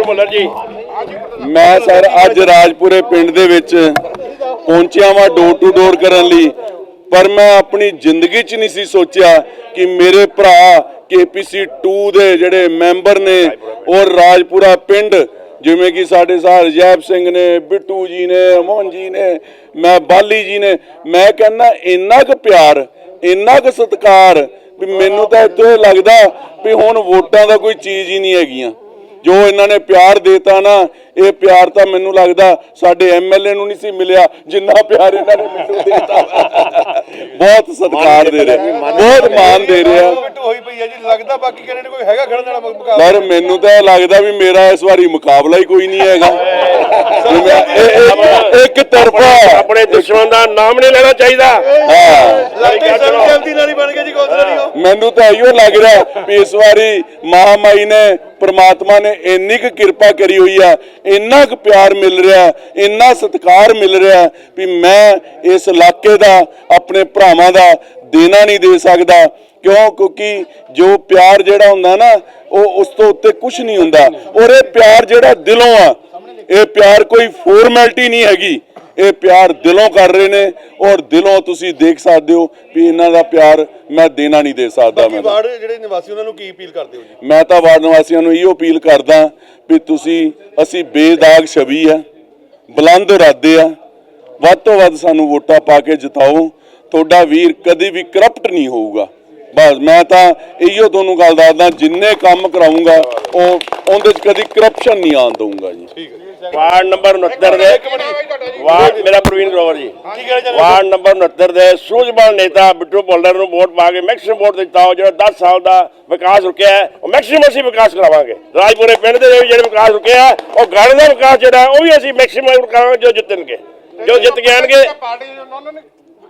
ਬਿੱਟੂ ਮੱਲਰ ਜੀ। ਮੈਂ ਸਰ ਅੱਜ ਰਾਜਪੁਰੇ ਪਿੰਡ ਦੇ ਵਿੱਚ ਪਹੁੰਚਿਆ ਵਾਂ ਡੋਰ ਟੂ ਡੋਰ ਕਰਨ ਲਈ, ਪਰ ਮੈਂ ਆਪਣੀ ਜ਼ਿੰਦਗੀ 'ਚ ਨਹੀਂ ਸੀ ਸੋਚਿਆ ਕਿ ਮੇਰੇ ਭਰਾ ਕੇਪੀਸੀ 2 ਦੇ ਜਿਹੜੇ ਮੈਂਬਰ ਨੇ ਔਰ ਰਾਜਪੁਰਾ ਪਿੰਡ, ਜਿਵੇਂ ਕਿ ਸਾਡੇ ਸਾਹ ਰਜੈਬ ਸਿੰਘ ਨੇ, ਬਿੱਟੂ ਜੀ ਨੇ ਅਮਨ ਜੀ ਨੇ, ਮੈਂ ਬਾਲੀ ਜੀ ਨੇ, ਮੈਂ ਕਹਿੰਦਾ ਇੰਨਾ ਕੁ ਪਿਆਰ, ਇੰਨਾ ਕੁ ਸਤਿਕਾਰ ਵੀ ਮੈਨੂੰ ਤਾਂ ਇੱਥੇ ਲੱਗਦਾ ਵੀ ਹੁਣ ਵੋਟਾਂ ਦਾ ਕੋਈ ਚੀਜ਼ ਹੀ ਨਹੀਂ ਹੈਗੀਆਂ। ਜੋ ਇਹਨਾਂ ਨੇ ਪਿਆਰ ਦੇਤਾ ਨਾ ਇਹ ਪਿਆਰ ਤਾਂ ਮੈਨੂੰ ਲੱਗਦਾ ਸਾਡੇ ਐਮਐਲਏ ਨੂੰ ਨਹੀਂ ਸੀ ਮਿਲਿਆ ਜਿੰਨਾ ਪਿਆਰ ਇਹਨਾਂ ਨੇ ਮੈਨੂੰ ਦੇਤਾ। ਬਹੁਤ ਸਤਿਕਾਰ ਦੇ ਰਿਹਾ ਬਹੁਤ ਮਾਣ ਦੇ ਰਿਹਾ। ਬਿੱਟੂ ਹੋਈ ਪਈ ਹੈ ਜੀ ਲੱਗਦਾ ਬਾਕੀ ਕਹਿੰਦੇ ਨੇ ਕੋਈ ਹੈਗਾ ਖੜਨ ਵਾਲਾ ਮੁਕਾਬਲਾ? ਪਰ ਮੈਨੂੰ ਤਾਂ ਲੱਗਦਾ ਵੀ ਮੇਰਾ ਇਸ ਵਾਰੀ ਮੁਕਾਬਲਾ ਹੀ ਕੋਈ ਨਹੀਂ ਹੈਗਾ। ਇੱਕ ਤਰਫਾ ਆਪਣੇ ਦੁਸ਼ਮਣ ਦਾ ਨਾਮ ਨਹੀਂ ਲੈਣਾ ਚਾਹੀਦਾ। ਜਲਦੀ ਨਾਲ ਹੀ ਬਣ ਜੀ ਉਹ ਮੈਨੂੰ ਤਾਂ ਇਹੋ ਲੱਗ ਰਿਹਾ ਵੀ ਇਸ ਵਾਰੀ ਮਹਾਮਾਈ ਨੇ ਪ੍ਰਮਾਤਮਾ ਨੇ ਇੰਨੀ ਕੁ ਕਿਰਪਾ ਕਰੀ ਹੋਈ ਆ ਇੰਨਾ ਕੁ ਪਿਆਰ ਮਿਲ ਰਿਹਾ ਇੰਨਾ ਸਤਿਕਾਰ ਮਿਲ ਰਿਹਾ ਵੀ ਮੈਂ ਇਸ ਇਲਾਕੇ ਦਾ ਆਪਣੇ ਭਰਾਵਾਂ ਦਾ ਦੇਣਾ ਨਹੀਂ ਦੇ ਸਕਦਾ। ਕਿਉਂ? ਕਿਉਂਕਿ ਜੋ ਪਿਆਰ ਜਿਹੜਾ ਹੁੰਦਾ ਨਾ ਉਹ ਉਸ ਤੋਂ ਉੱਤੇ ਕੁਝ ਨਹੀਂ ਹੁੰਦਾ। ਔਰ ਇਹ ਪਿਆਰ ਜਿਹੜਾ ਦਿਲੋਂ ਆ ਇਹ ਪਿਆਰ ਕੋਈ ਫਾਰਮੈਲਿਟੀ ਨਹੀਂ ਹੈਗੀ। ਇਹ ਪਿਆਰ ਦਿਲੋਂ ਕਰ ਰਹੇ ਨੇ ਔਰ ਦਿਲੋਂ ਤੁਸੀਂ ਦੇਖ ਸਕਦੇ ਹੋ ਵੀ ਇਹਨਾਂ ਦਾ ਪਿਆਰ ਮੈਂ ਦੇਣਾ ਨਹੀਂ ਦੇ ਸਕਦਾ ਮੈਂ ਵਾਰਡ ਜਿਹੜੇ ਨਿਵਾਸੀ ਉਹਨਾਂ ਨੂੰ ਕੀ ਅਪੀਲ ਕਰਦੇ ਹੋ ਜੀ? ਮੈਂ ਤਾਂ ਵਾਰਡ ਨਿਵਾਸੀਆਂ ਨੂੰ ਇਹੋ ਅਪੀਲ ਕਰਦਾ ਵੀ ਤੁਸੀਂ ਅਸੀਂ ਬੇਦਾਗ ਛਵੀ ਆ ਬੁਲੰਦ ਇਰਾਦੇ ਆ ਵੱਧ ਤੋਂ ਵੱਧ ਸਾਨੂੰ ਵੋਟਾਂ ਪਾ ਕੇ ਜਿਤਾਓ। ਤੁਹਾਡਾ ਵੀਰ ਕਦੀ ਵੀ ਕਰਪਟ ਨਹੀਂ ਹੋਊਗਾ। ਬਸ ਮੈਂ ਤਾਂ ਇਹੋ ਤੁਹਾਨੂੰ ਗੱਲ ਦੱਸਦਾ ਜਿੰਨੇ ਕੰਮ ਕਰਾਉਂਗਾ ਉਹ ਉਹਦੇ 'ਚ ਕਦੀ ਕਰਪਸ਼ਨ ਨਹੀਂ ਆਉਣ ਦਊਂਗਾ ਜੀ। ਠੀਕ ਹੈ। ਵਾਰਡ ਨੰਬਰ 69 ਦੇ ਵਾਰਡ ਮੇਰਾ ਪ੍ਰਵੀਨ ਗਰੋਵਰ ਜੀ। ਵਾਰਡ ਨੰਬਰ 69 ਦੇ ਸੂਝਵਾਨ ਨੇਤਾ ਬਿੱਟੂ ਭੁੱਲਰ ਨੂੰ ਵੋਟ ਪਾ ਕੇ ਮੈਕਸਿਮਮ ਵੋਟ ਦਿੱਤਾ ਉਹ ਜਿਹੜਾ 10 ਸਾਲ ਦਾ ਵਿਕਾਸ ਰੁਕਿਆ ਹੈ ਉਹ ਮੈਕਸਿਮਮ ਅਸੀਂ ਵਿਕਾਸ ਕਰਾਵਾਂਗੇ। ਰਾਜਪੁਰੇ ਪਿੰਡ ਦੇ ਜਿਹੜੇ ਵਿਕਾਸ ਰੁਕਿਆ ਉਹ ਗੜ ਦਾ ਵਿਕਾਸ ਜਿਹੜਾ ਉਹ ਵੀ ਅਸੀਂ ਮੈਕਸਿਮਮ ਕਰਾਵਾਂਗੇ ਜੋ ਜਿੱਤਣਗੇ। ਜੋ ਜਿੱਤ ਕੇ ਆਣਗੇ ਪਾਰਟੀ ਨੇ ਉਹਨਾਂ ਨੇ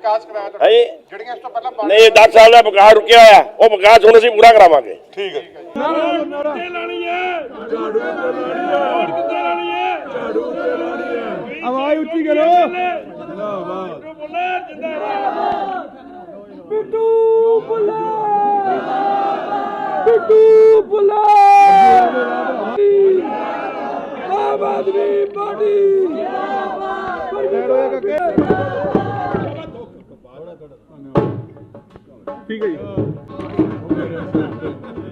ਵਿਕਾਸ ਕਰਾਇਆ ਤੁਹਾਡਾ ਹੈ? ਜਿਹੜੀਆਂ ਇਸ ਤੋਂ ਪਹਿਲਾਂ ਨਹੀਂ 10 ਸਾਲ ਦਾ ਵਿਕਾਸ ਰੁਕਿਆ ਹੋਇਆ। ਉਹ ਵਿਕਾਸ ਹੁਣ ਅਸੀਂ ਪੂਰਾ ਕਰਾਵਾਂਗੇ। ਠੀਕ ਹੈ। ਆਵਾਜ਼ ਉੱਚੀ ਕਰੋ। ਬਿੱਟੂ ਬੁਲਾ ਬਿੱਟੂ ਬੁਲਾ ਆਮ ਆਦਮੀ ਪਾਰਟੀ। ਠੀਕ ਹੈ ਜੀ।